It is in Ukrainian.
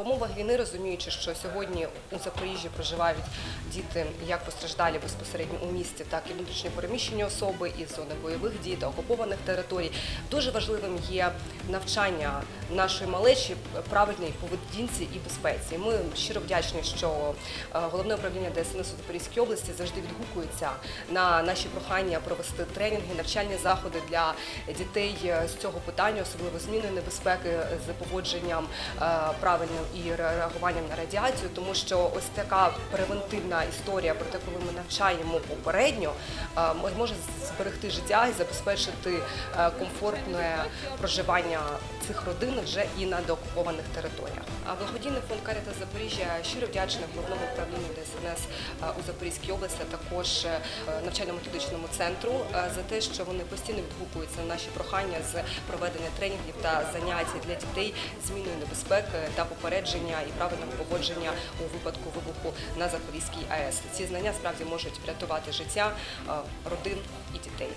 В умовах війни, розуміючи, що сьогодні у Запоріжжі проживають діти як постраждалі безпосередньо у місті, так і внутрішньо переміщені особи із зони бойових дій та окупованих територій, дуже важливим є навчання нашої малечі правильній поведінці і безпеці. Ми щиро вдячні, що е, головне управління ДСНС у Запорізькій області завжди відгукується на наші прохання провести тренінги, навчальні заходи для дітей з цього питання, особливо зміни небезпеки з поводженням е, правильним і реагуванням на радіацію, тому що ось така превентивна історія про те, коли ми навчаємо попередньо, е, може зберегти життя і забезпечити е, комфортне проживання цих родин вже і на деокупованих територіях. Благодійний фонд Каріта Запоріжжя щиро вдячний головному управлінню ДСНС е, у Запорізькій області, а також навчально-методичному центру за те, що вони постійно відгукуються на наші прохання з проведення тренінгів та занять для дітей зміною небезпеки та попередження і правильного поводження у випадку вибуху на Запорізькій АЕС. Ці знання справді можуть врятувати життя е, родин і дітей.